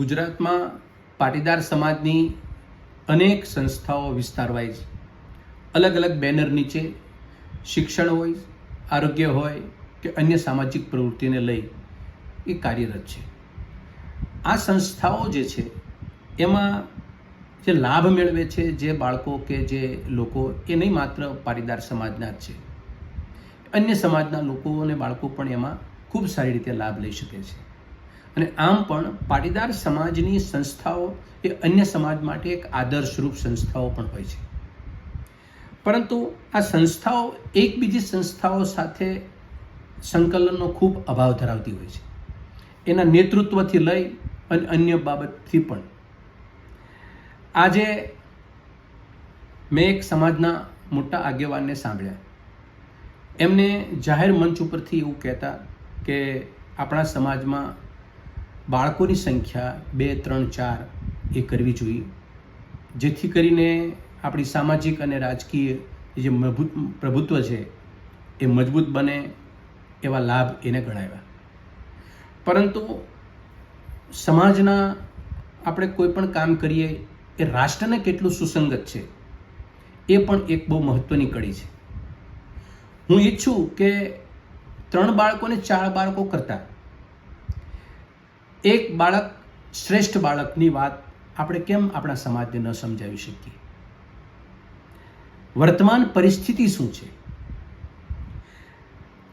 ગુજરાતમાં પાટીદાર સમાજની અનેક સંસ્થાઓ વિસ્તારવાઇઝ અલગ અલગ બેનર નીચે શિક્ષણ હોય, આરોગ્ય હોય કે અન્ય સામાજિક પ્રવૃત્તિને લઈ એ કાર્યરત છે. આ સંસ્થાઓ જે છે, એમાં જે લાભ મેળવે છે જે બાળકો કે જે લોકો, એ નહીં માત્ર પાટીદાર સમાજના જ છે. અન્ય સમાજના લોકો અને બાળકો પણ એમાં ખૂબ સારી રીતે લાભ લઈ શકે છે. અને આમ પણ પાટીદાર સમાજની સંસ્થાઓ એ અન્ય સમાજ માટે એક આદર્શરૂપ સંસ્થાઓ પણ હોય છે. પરંતુ આ સંસ્થાઓ એકબીજી સંસ્થાઓ સાથે સંકલનનો ખૂબ અભાવ ધરાવતી હોય છે. એના નેતૃત્વથી લઈ અને અન્ય બાબતથી પણ. આજે મેં એક સમાજના મોટા આગેવાનને સાંભળ્યા. એમને જાહેર મંચ ઉપરથી એવું કહેતા કે આપણા સમાજમાં બાળકોની સંખ્યા બે, ત્રણ, ચાર એ કરવી જોઈએ. જેથી કરીને આપણી સામાજિક અને રાજકીય જે પ્રભુત્વ છે એ મજબૂત બને એવા લાભ એને ગણાવ્યા. પરંતુ સમાજના આપણે કોઈ પણ કામ કરીએ, એ રાષ્ટ્રને કેટલું સુસંગત છે, એ પણ એક બહુ મહત્ત્વની કડી છે. હું ઈચ્છું કે ત્રણ બાળકોને ચાર બાળકો કરતા એક બાળક શ્રેષ્ઠ બાળકની વાત આપણે કેમ આપણા સમાજને ન સમજાવી શકીએ? વર્તમાન પરિસ્થિતિ શું છે?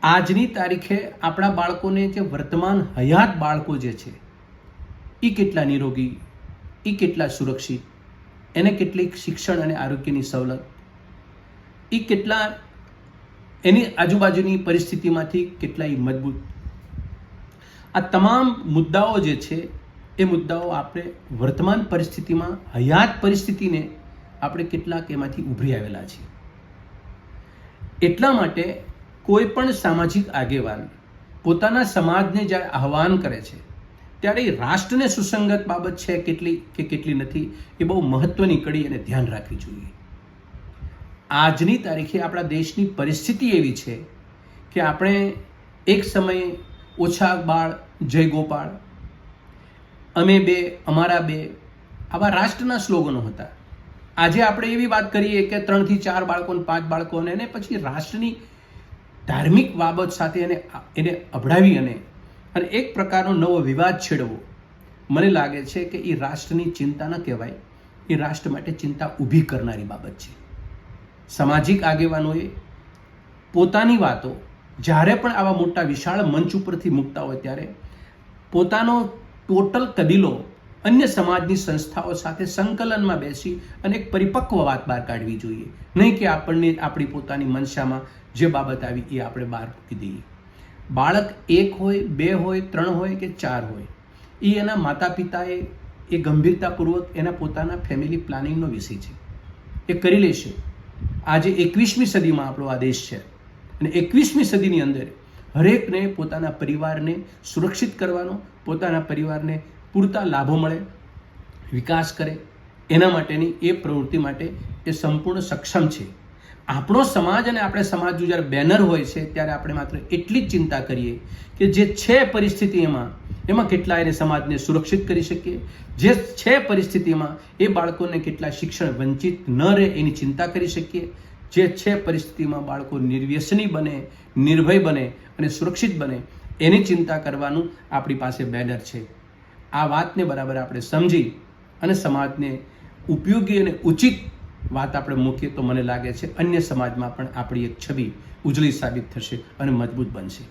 આજની તારીખે આપણા બાળકોને જે વર્તમાન હયાત બાળકો જે છે એ કેટલા નિરોગી એ કેટલા સુરક્ષિત, એને કેટલીક શિક્ષણ અને આરોગ્યની સવલત એ કેટલા, એની આજુબાજુની પરિસ્થિતિમાંથી કેટલાય મજબૂત આ તમામ મુદ્દાઓ જે છે, એ મુદ્દાઓ આપણે વર્તમાન પરિસ્થિતિમાં, હયાત પરિસ્થિતિને આપણે કેટલાક એમાંથી ઉભરી આવેલા છીએ. એટલા માટે કોઈ પણ સામાજિક આગેવાન પોતાના સમાજને જ્યારે આહ્વાન કરે છે, ત્યારે એ રાષ્ટ્રને સુસંગત બાબત છે કેટલી કે કેટલી નથી, એ બહુ મહત્વની કડી અને ધ્યાન રાખવી જોઈએ. આજની તારીખે આપણા દેશની પરિસ્થિતિ એવી છે કે આપણે એક સમયે ઓછા બાળ જય ગોપાળ. અમે બે, અમારા બે, આવા રાષ્ટ્રના સ્લોગનો હતા. આજે આપણે એવી વાત કરીએ કે ત્રણથી ચાર બાળકોને, પાંચ બાળકોને અને પછી રાષ્ટ્રની ધાર્મિક બાબત સાથે એને એને અભડાવી અને અને એક પ્રકારનો નવો વિવાદ છેડવો. મને લાગે છે કે એ રાષ્ટ્રની ચિંતા ન કહેવાય. એ રાષ્ટ્ર માટે ચિંતા ઊભી કરનારી બાબત છે. સામાજિક આગેવાનોએ પોતાની વાતો જ્યારે પણ આવા મોટા વિશાળ મંચ ઉપરથી મૂકતા હોય ત્યારે પોતાનો ટોટલ કબીલો અન્ય સમાજની સંસ્થાઓ સાથે સંકલનમાં બેસી અને એક પરિપક્વ વાત બહાર કાઢવી જોઈએ. નહીં કે આપણને આપણી પોતાની મનસામાં જે બાબત આવી એ આપણે બહાર મૂકી દઈએ. બાળક એક હોય, બે હોય, ત્રણ હોય કે ચાર હોય, એ એના માતા પિતાએ એ ગંભીરતાપૂર્વક એના પોતાના ફેમિલી પ્લાનિંગનો વિષય છે. એ કરી લેશે. આજે એકવીસમી સદીમાં આપણો આ દેશ છે. અને એકવીસમી સદીની અંદર હરેકને પોતાના પરિવારને સુરક્ષિત કરવાનો, પોતાના પરિવારને પૂરતા લાભો મળે, વિકાસ કરે. એના માટેની એ પ્રવૃત્તિ માટે એ સંપૂર્ણ સક્ષમ છે. આપણો સમાજ અને આપણે સમાજનું જ્યારે બેનર હોય છે, ત્યારે આપણે માત્ર એટલી જ ચિંતા કરીએ કે જે છે પરિસ્થિતિ એમાં એમાં કેટલા એને સમાજને સુરક્ષિત કરી શકીએ. જે છે પરિસ્થિતિમાં એ બાળકોને કેટલા શિક્ષણ વંચિત ન રહે એની ચિંતા કરી શકીએ. જે છે પરિસ્થિતિમાં બાળકો નિર્વ્યસની બને, નિર્ભય બને અને સુરક્ષિત બને, એની ચિંતા કરવાનું આપણી પાસે બેનર છે. આ વાતને બરાબર આપણે સમજી અને સમાજને ઉપયોગી અને ઉચિત વાત આપણે મૂકીએ તો મને લાગે છે અન્ય સમાજમાં પણ આપણી એક છબી ઉજળી સાબિત થશે અને મજબૂત બનશે.